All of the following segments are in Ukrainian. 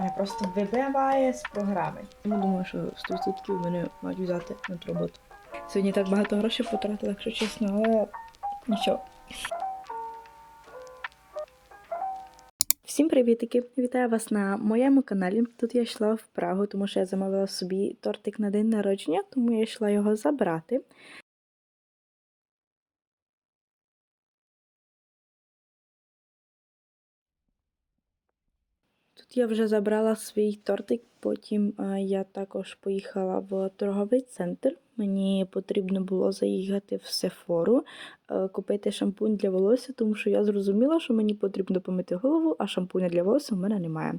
Мене просто вибиває з програми. Тому думаю, що 100% мене мають взяти на ту роботу. Сьогодні так багато грошей потратила, якщо чесно, але нічого. Всім привітики! Вітаю вас на моєму каналі. Тут я йшла в Прагу, тому що я замовила собі тортик на день народження, тому я йшла його забрати. Я вже забрала свій тортик, потім е, я також поїхала в торговий центр. Мені потрібно було заїхати в Сефору, е, купити шампунь для волосся, тому що я зрозуміла, що мені потрібно помити голову, а шампуня для волосся в мене немає.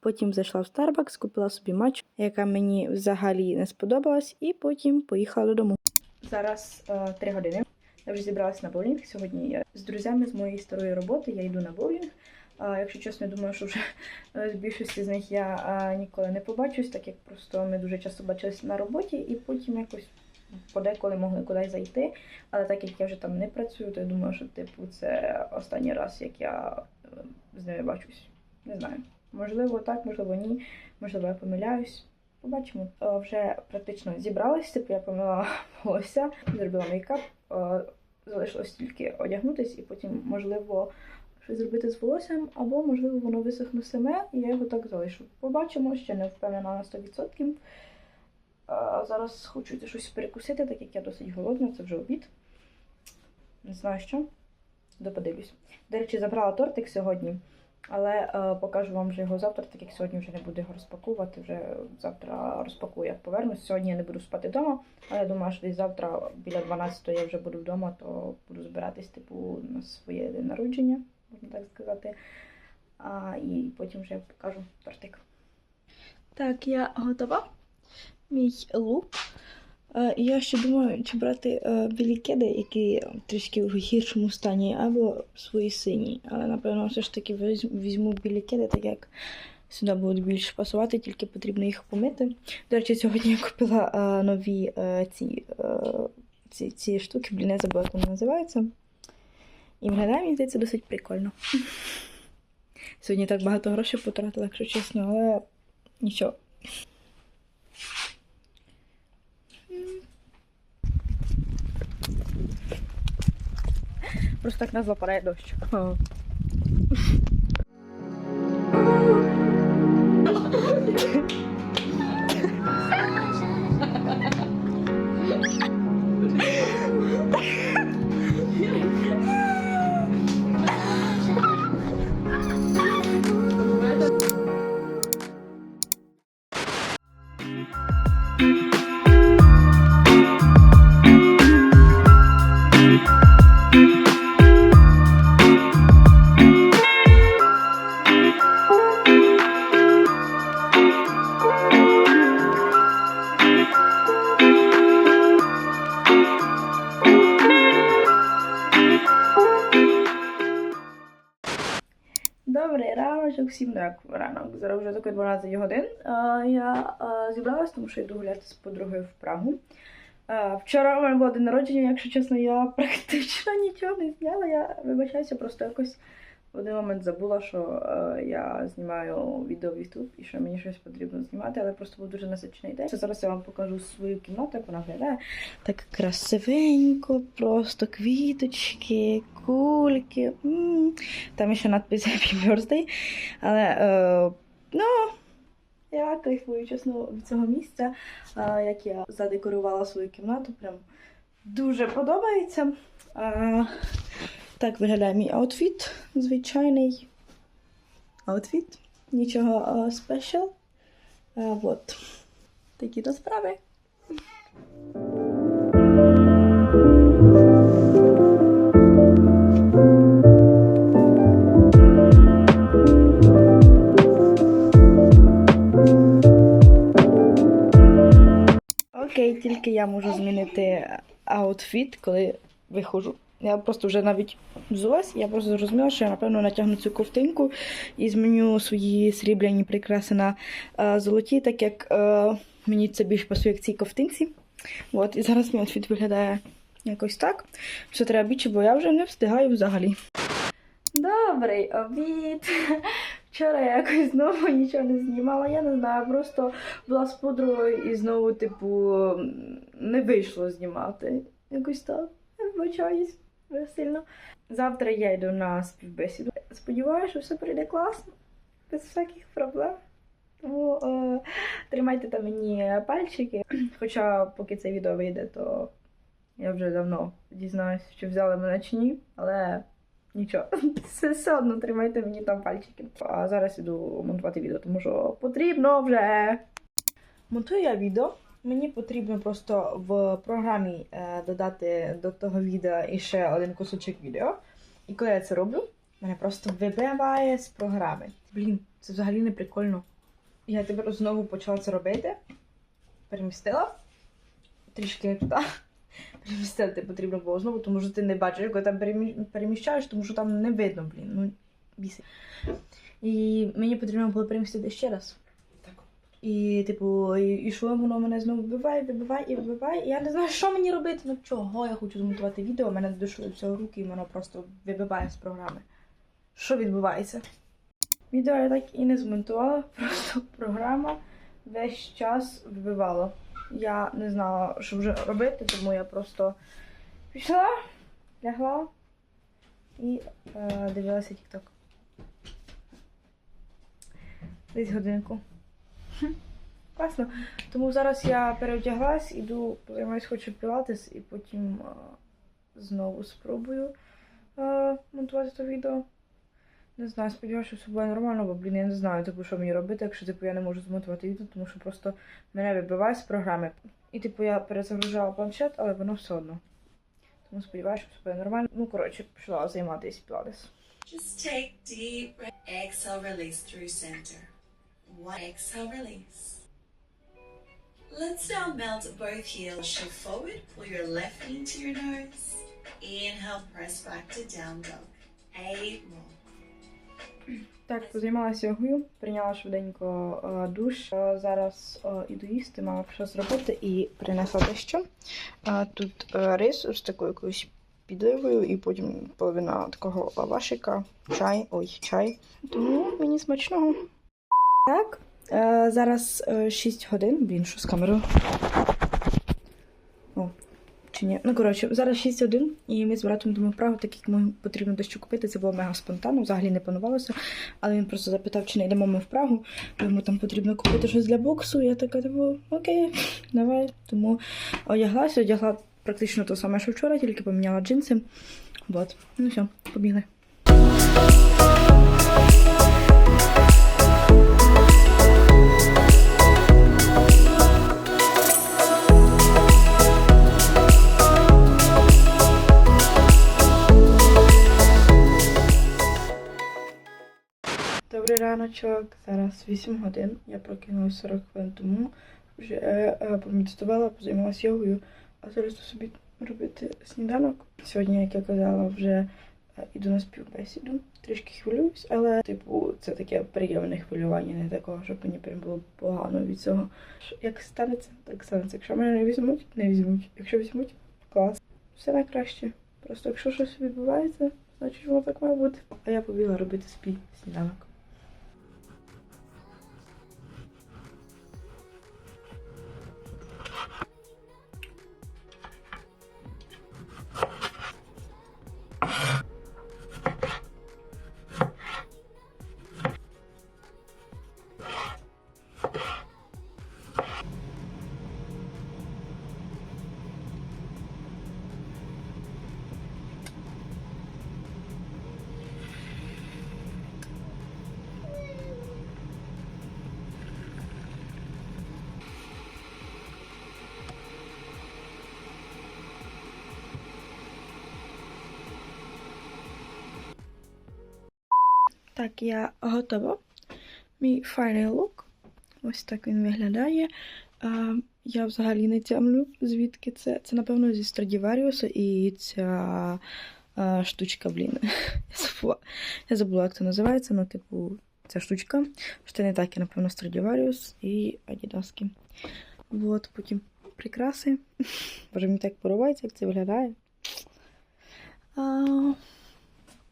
Потім зайшла в Starbucks, купила собі матч, яка мені взагалі не сподобалась, і потім поїхала додому. Зараз е, 3 години. Я вже зібралася на боулінг. Сьогодні я з друзями з моєї старої роботи я йду на боулінг. Якщо чесно, я думаю, що вже е, з більшості з них я ніколи не побачусь, так як просто ми дуже часто бачилися на роботі і потім якось подеколи могли кудись зайти. Але так як я вже там не працюю, то я думаю, що типу це останній раз, як я е, з ними бачусь. Не знаю. Можливо, так, можливо, ні. Можливо, я помиляюсь. Побачимо. Е, Вже практично зібралася, типу я помила волосся, зробила мейкап. Залишилось тільки одягнутись і потім, можливо, щось зробити з волоссям, або, можливо, воно висохне саме, і я його так залишу. Побачимо, ще не впевнена на 100%. А зараз хочу щось перекусити, так як я досить голодна, це вже обід. Не знаю що. Доподивлюсь. До речі, забрала тортик сьогодні, але е, покажу вам вже його завтра, так як сьогодні вже не буду його розпаковувати. Вже завтра розпакую, як повернусь. Сьогодні я не буду спати вдома, але я думаю, що десь завтра біля 12 я вже буду вдома, то буду збиратись типу, на своє народження, можна так сказати. А, і потім вже покажу тортик. Так, я готова. Мій лук. Е, Я ще думаю, чи брати е, білі кеди, які трішки в гіршому стані, або свої сині. Але напевно все ж таки візьму, білі кеди, так як сюди будуть більш пасувати, тільки потрібно їх помити. До речі, сьогодні я купила е, нові ці, ці, ці штуки, блін, я забула, як вони називаються. І виглядає, мені здається, досить прикольно. Сьогодні так багато грошей потратила, якщо чесно, але нічого. Просто так назва падає дощ. Добрий раночок, всім як ранок. Зараз вже таки 12 годин. Я зібралася, тому що йду гуляти з подругою в Прагу. Вчора у мене було день народження, якщо чесно, я практично нічого не зняла. Я вибачаюся, просто якось в один момент забула, що е, я знімаю відео в YouTube і що мені щось потрібно знімати, але просто був дуже насичений день. Зараз я вам покажу свою кімнату, як вона виглядає. Так красивенько, просто квіточки, кульки. М. Там ще надпис Happy Birthday. Але е, ну, я кайфую чесно від цього місця, е, як я задекорувала свою кімнату. Прям дуже подобається. Е, так виглядає мій аутфіт. Звичайний аутфіт. Нічого спешл. Вот. Такі то справи. Окей, тільки я можу змінити аутфіт, коли виходжу. Я просто вже навіть взулась, я просто зрозуміла, що я напевно натягну цю ковтинку і зміню свої срібляні прикраси на е, золоті, так як е, мені це більш пасує як цій ковтинці. От, і зараз мій аутфіт виглядає якось так. Все треба більше, бо я вже не встигаю взагалі. Добрий обід! Вчора я якось знову нічого не знімала, я не знаю, просто була з подругою і знову, типу, не вийшло знімати. Якось так. Вибачаюсь дуже сильно. Завтра я йду на співбесіду. Сподіваюся, що все пройде класно, без всяких проблем. Тому е, тримайте там мені пальчики. Хоча, поки це відео вийде, то я вже давно дізнаюся, чи взяли мене чи ні, але нічого. Все, все одно тримайте мені там пальчики. А зараз іду монтувати відео, тому що потрібно вже. Монтую я відео. Мені потрібно просто в програмі е, додати до того відео іще один кусочок відео. І коли я це роблю, мене просто вибиває з програми. Блін, це взагалі не прикольно. Я тепер знову почала це робити. Перемістила. Трішки не туди. Перемістити потрібно було знову, тому що ти не бачиш, коли там переміщаєш, тому що там не видно, блін. Ну, бісить. І мені потрібно було перемістити ще раз. І, типу, і, що воно мене знову вибиває, вибиває і вибиває. І я не знаю, що мені робити. Ну чого я хочу змонтувати відео, мене не дійшли до руки, і воно просто вибиває з програми. Що відбувається? Відео я так і не змонтувала, просто програма весь час вибивала. Я не знала, що вже робити, тому я просто пішла, лягла і е, дивилася TikTok. Десь годинку. Класно. Тому зараз я переодяглась, іду, займаюсь хочу пілатес і потім е, знову спробую е, монтувати це відео. Не знаю, сподіваюся, що все буде нормально, бо, блін, я не знаю, типу, що мені робити, якщо типу, я не можу змонтувати відео, тому що просто мене вибиває з програми. І типу я перезагружала планшет, але воно все одно. Тому сподіваюся, що все буде нормально. Ну, коротше, пішла займатися пілатес. Just take deep. Exhale, release through center. One exhale, release. Let's now melt both heels. Shift forward. Pull your left knee to your nose. Inhale, press back to down dog. Eight more. Так, позаймалася йогою, прийняла швиденько е, душ. Е, зараз е, іду їсти, мала пішла з роботи і принесла дещо. Тут рис з такою якоюсь підливою, і потім половина такого лавашика, чай, ой, чай. Тому мені смачного. Так, е, зараз е, 6 годин. Блін, що з камерою? О, чи ні? Ну, коротше, зараз 6 годин, і ми з братом йдемо Прагу, так як йому потрібно дещо купити. Це було мега спонтанно, взагалі не планувалося. Але він просто запитав, чи не йдемо ми в Прагу, бо йому там потрібно купити щось для боксу. Я така, типу, окей, давай. Тому одяглася, одягла практично те саме, що вчора, тільки поміняла джинси. Вот. Ну все, побігли. Раночок, зараз 8 годин. Я прокинулася 40 хвилин тому. Вже е, помедитувала, позаймалася йогою, а зараз собі робити сніданок. Сьогодні, як я казала, вже е, іду на співбесіду. Трішки хвилююсь, але, типу, це таке приємне хвилювання, не такого, щоб мені прям було погано від цього. Як станеться, так станеться. Якщо мене не візьмуть, не візьмуть. Якщо візьмуть, клас. Все найкраще. Просто якщо щось відбувається, значить воно так має бути. А я побігла робити спій сніданок. Так, я готова. Мій файний лук. Ось так він виглядає. А, я взагалі не тямлю, звідки це. Це, напевно, зі Страдіваріуса і ця а, штучка, блін. Я забула. Я забула, як це називається, ну, типу, ця штучка. Штани такі, напевно, Страдіваріус і Адідаски. Вот, потім прикраси. Боже, мені так подобається, як це виглядає. А,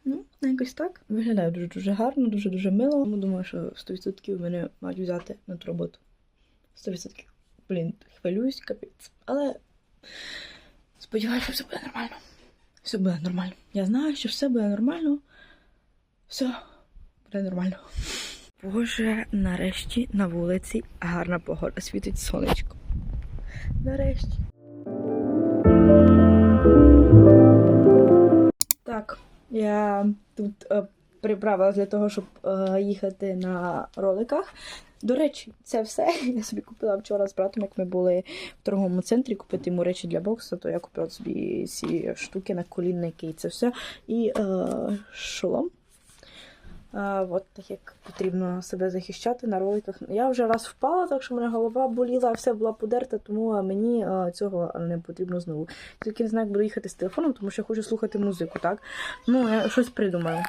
Ну, якось так. Виглядає дуже-дуже гарно, дуже-дуже мило. Тому думаю, що 100% мене мають взяти на ту роботу. 100%. Блін, хвилююсь, капець. Але сподіваюся, що все буде нормально. Все буде нормально. Я знаю, що все буде нормально. Все буде нормально. Боже, нарешті на вулиці гарна погода, світить сонечко. Нарешті. Так, я тут е, приправилась для того, щоб е, їхати на роликах. До речі, це все. Я собі купила вчора з братом, як ми були в торговому центрі купити йому речі для боксу, то я купила собі ці штуки на колінники і це все. І е, шолом. А, от так як потрібно себе захищати на роликах. Я вже раз впала, так що мене голова боліла, все була подерта, тому е, мені е, цього не потрібно знову. Тільки не знаю, як буду їхати з телефоном, тому що я хочу слухати музику, так? Ну, я щось придумаю.